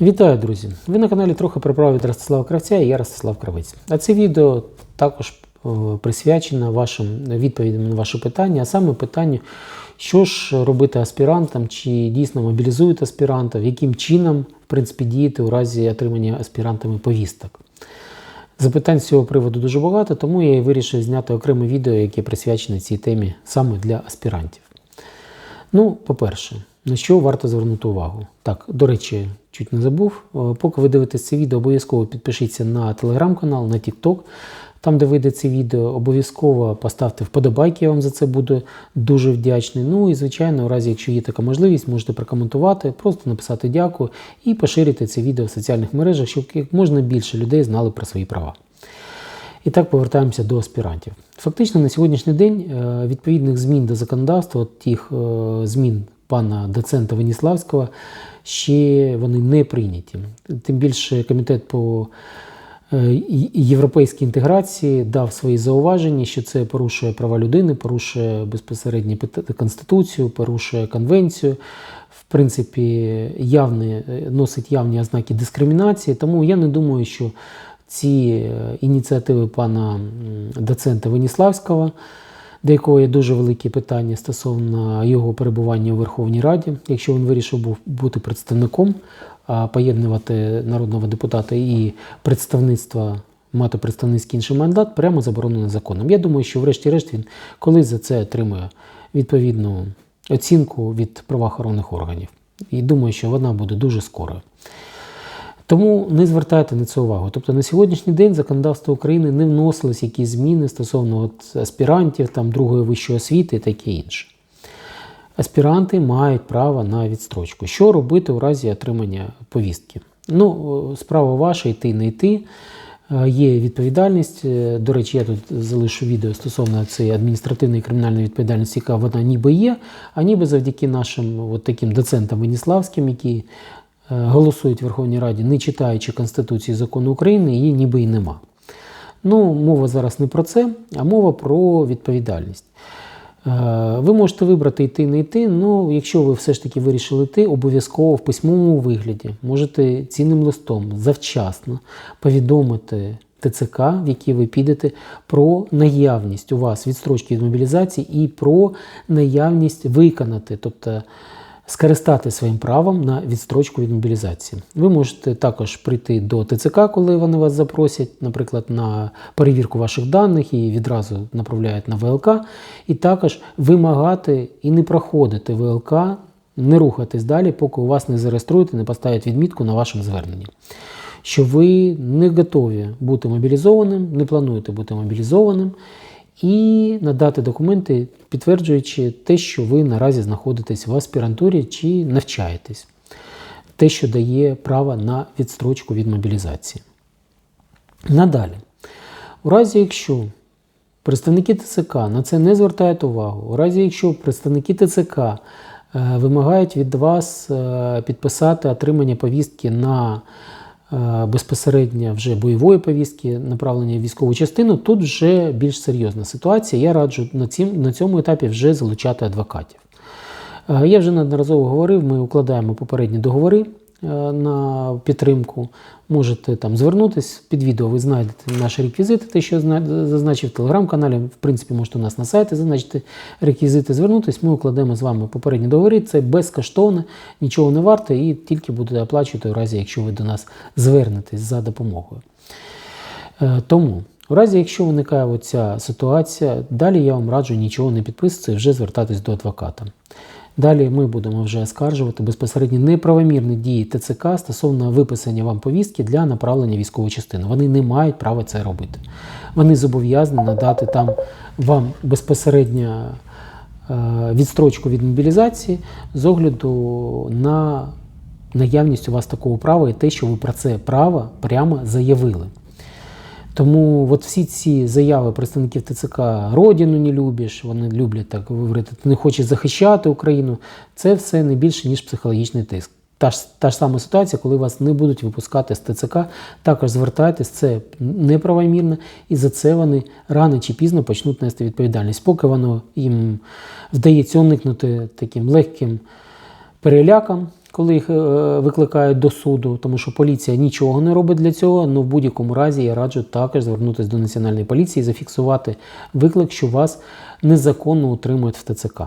Вітаю, друзі! Ви на каналі трохи про право від Ростислава Кравця і я Ростислав Кравець. А це відео також е, присвячено вашим відповідям на ваші питання, а саме питанню, що ж робити аспірантам, чи дійсно мобілізують аспірантів, яким чином в принципі, діяти у разі отримання аспірантами повісток. Запитань з цього приводу дуже багато, тому я і вирішив зняти окреме відео, яке присвячене цій темі саме для аспірантів. Ну, по-перше, на що варто звернути увагу? Так, до речі, чуть не забув. Е, Поки ви дивитесь це відео, обов'язково підпишіться на телеграм-канал, на TikTok. Там, де вийде це відео, обов'язково поставте вподобайки, я вам за це буду дуже вдячний. Ну і, звичайно, у разі, якщо є така можливість, можете прокоментувати, просто написати дякую і поширити це відео в соціальних мережах, щоб як можна більше людей знали про свої права. І так повертаємося до аспірантів. Фактично на сьогоднішній день е, відповідних змін до законодавства, от тих е, змін пана доцента Веніславського, ще вони не прийняті. Тим більше комітет по е, європейській інтеграції дав свої зауваження, що це порушує права людини, порушує безпосередньо Конституцію, порушує конвенцію. В принципі, явні, носить явні ознаки дискримінації. Тому я не думаю, що ці е, ініціативи пана доцента Веніславського, до якого є дуже великі питання стосовно його перебування у Верховній Раді, якщо він вирішив був бути представником, поєднувати народного депутата і представництва. Мати представницький інший мандат прямо заборонено законом. Я думаю, що врешті-решт він колись за це отримує відповідну оцінку від правоохоронних органів. І думаю, що вона буде дуже скоро. Тому не звертайте на це увагу. Тобто на сьогоднішній день законодавство України не вносилось якісь зміни стосовно от аспірантів, там, другої вищої освіти і таке інше. Аспіранти мають право на відстрочку. Що робити у разі отримання повістки? Ну, справа ваша йти не йти. Е, Є відповідальність. Е, До речі, я тут залишу відео стосовно цієї адміністративної і кримінальної відповідальності, яка вона ніби є, а ніби завдяки нашим от таким доцентам Веніславським, які е, голосують в Верховній Раді, не читаючи Конституції закону України, її ніби і нема. Ну, мова зараз не про це, а мова про відповідальність. Е, Ви можете вибрати йти, не йти, але якщо ви все ж таки вирішили йти, обов'язково в письмовому вигляді можете цінним листом завчасно повідомити ТЦК, в який ви підете, про наявність у вас відстрочки від мобілізації і про наявність виконати, тобто скористати своїм правом на відстрочку від мобілізації. Ви можете також прийти до ТЦК, коли вони вас запросять, наприклад, на перевірку ваших даних і відразу направляють на ВЛК, і також вимагати і не проходити ВЛК, не рухатись далі, поки у вас не зареєструють і не поставлять відмітку на вашому зверненні. Що ви не готові бути мобілізованим, не плануєте бути мобілізованим, і надати документи, підтверджуючи те, що ви наразі знаходитесь в аспірантурі чи навчаєтесь, те, що дає право на відстрочку від мобілізації. Надалі, у разі, якщо представники ТЦК на це не звертають увагу, у разі, якщо представники ТЦК е, вимагають від вас е, підписати отримання повістки на безпосередньо вже бойової повістки, направлення в військову частину, тут вже більш серйозна ситуація. Я раджу на, цім, на цьому етапі вже залучати адвокатів. Е, Я вже неодноразово говорив, ми укладаємо попередні договори е, на підтримку. Можете там звернутися під відео, ви знайдете наші реквізити, те, що зазначив в телеграм-каналі. В принципі, можете у нас на сайті зазначити реквізити, звернутися. Ми укладемо з вами попередні договори. Це безкоштовно, нічого не варто і тільки будете оплачувати у разі, якщо ви до нас звернетесь за допомогою. Е, Тому, у разі, якщо виникає оця ситуація, далі я вам раджу нічого не підписувати вже звертатись до адвоката. Далі ми будемо вже оскаржувати безпосередньо неправомірні дії ТЦК стосовно виписання вам повістки для направлення військової частини. Вони не мають права це робити. Вони зобов'язані надати там вам безпосередньо е, відстрочку від мобілізації з огляду на наявність у вас такого права і те, що ви про це право прямо заявили. Тому от всі ці заяви представників ТЦК Родину не любиш, вони люблять так говорити, ти не хочеш захищати Україну. Це все не більше, ніж психологічний тиск. Та ж, та ж сама ситуація, коли вас не будуть випускати з ТЦК, також звертайтесь, це неправомірно, і за це вони рано чи пізно почнуть нести відповідальність. Поки воно їм вдається уникнути таким легким перелякам, коли їх е, викликають до суду, тому що поліція нічого не робить для цього. але в будь-якому разі я раджу також звернутися до національної поліції і зафіксувати виклик, що вас незаконно утримують в ТЦК.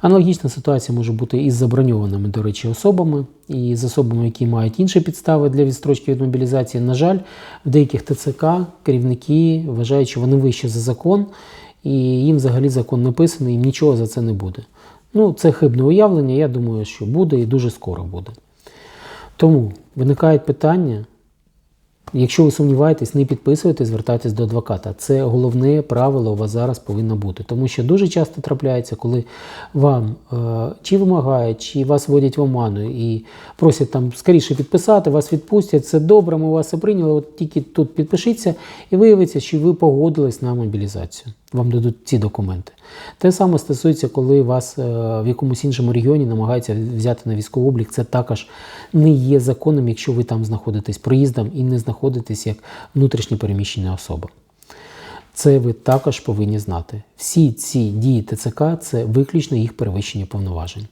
Аналогічна ситуація може бути із заброньованими, до речі, особами і з особами, які мають інші підстави для відстрочки від мобілізації. На жаль, в деяких ТЦК керівники вважають, що вони вище за закон, і їм взагалі закон написаний, їм нічого за це не буде. Ну, це хибне уявлення, я думаю, що буде і дуже скоро буде. Тому виникають питання. Якщо ви сумніваєтесь, не підписуйте, звертайтесь до адвоката. Це головне правило у вас зараз повинно бути. Тому що дуже часто трапляється, коли вам е, чи вимагають, чи вас вводять в оману і просять там скоріше підписати, вас відпустять. Це добре, ми вас і прийняли. От тільки тут підпишіться, і виявиться, що ви погодились на мобілізацію. Вам дадуть ці документи. Те саме стосується, коли вас е, в якомусь іншому регіоні намагаються взяти на військовий облік. Це також не є законом, якщо ви там знаходитесь проїздом і не знаходитесь як внутрішньо переміщена особа. Це ви також повинні знати. Всі ці дії ТЦК це виключно їх перевищення повноважень.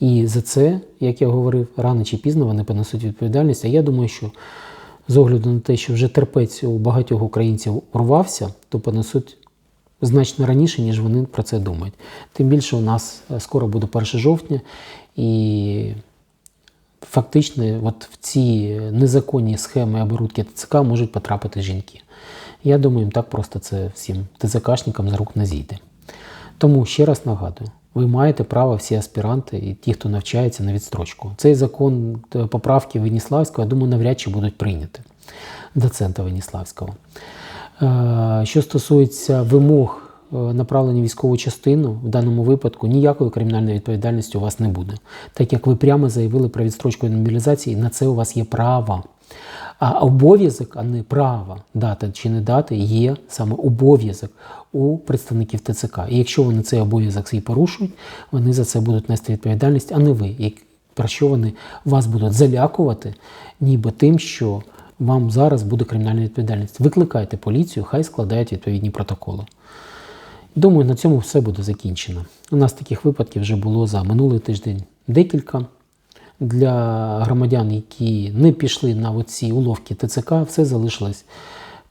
І за це, як я говорив, рано чи пізно вони понесуть відповідальність. А я думаю, що з огляду на те, що вже терпець у багатьох українців урвався, то понесуть значно раніше, ніж вони про це думають. Тим більше у нас е, скоро буде 1 жовтня, і фактично от в ці незаконні схеми оборудки ТЦК можуть потрапити жінки. Я думаю, їм так просто це всім ТЦКшникам з рук не зійде. Тому ще раз нагадую, ви маєте право всі аспіранти і ті, хто навчається на відстрочку. Цей закон е, поправки Веніславського, я думаю, навряд чи будуть прийняті доцента Веніславського. Е, Що стосується вимог е, направлення військову частину, в даному випадку ніякої кримінальної відповідальності у вас не буде, так як ви прямо заявили про відстрочку від мобілізації, на це у вас є право. А обов'язок, а не право дати чи не дати, є саме обов'язок у представників ТЦК. І якщо вони цей обов'язок свій порушують, вони за це будуть нести відповідальність, а не ви. Про що вони вас будуть залякувати, ніби тим, що вам зараз буде кримінальна відповідальність. Викликайте поліцію, хай складають відповідні протоколи. Думаю, на цьому все буде закінчено. У нас таких випадків вже було за минулий тиждень декілька. Для громадян, які не пішли на оці уловки ТЦК, все залишилось,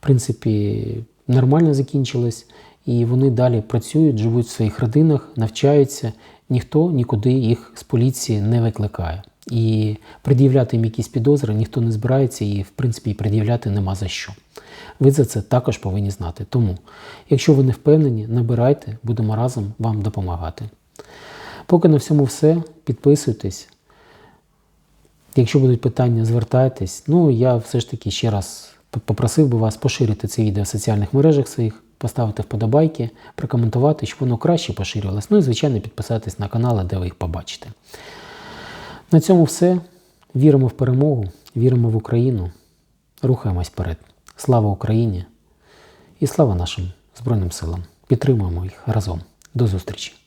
в принципі, нормально закінчилось, і вони далі працюють, живуть в своїх родинах, навчаються, ніхто нікуди їх з поліції не викликає. І пред'являти їм якісь підозри ніхто не збирається, і, в принципі, і пред'являти нема за що. Ви за це також повинні знати. Тому, якщо ви не впевнені, набирайте, будемо разом вам допомагати. Поки на всьому все, підписуйтесь. Якщо будуть питання, звертайтесь. Ну, я все ж таки ще раз попросив би вас поширити це відео в соціальних мережах своїх, поставити вподобайки, прокоментувати, щоб воно краще поширювалось. Ну і, звичайно, підписатись на канали, де ви їх побачите. На цьому все. Віримо в перемогу, віримо в Україну. Рухаємось вперед. Слава Україні і слава нашим Збройним силам. Підтримуємо їх разом. До зустрічі!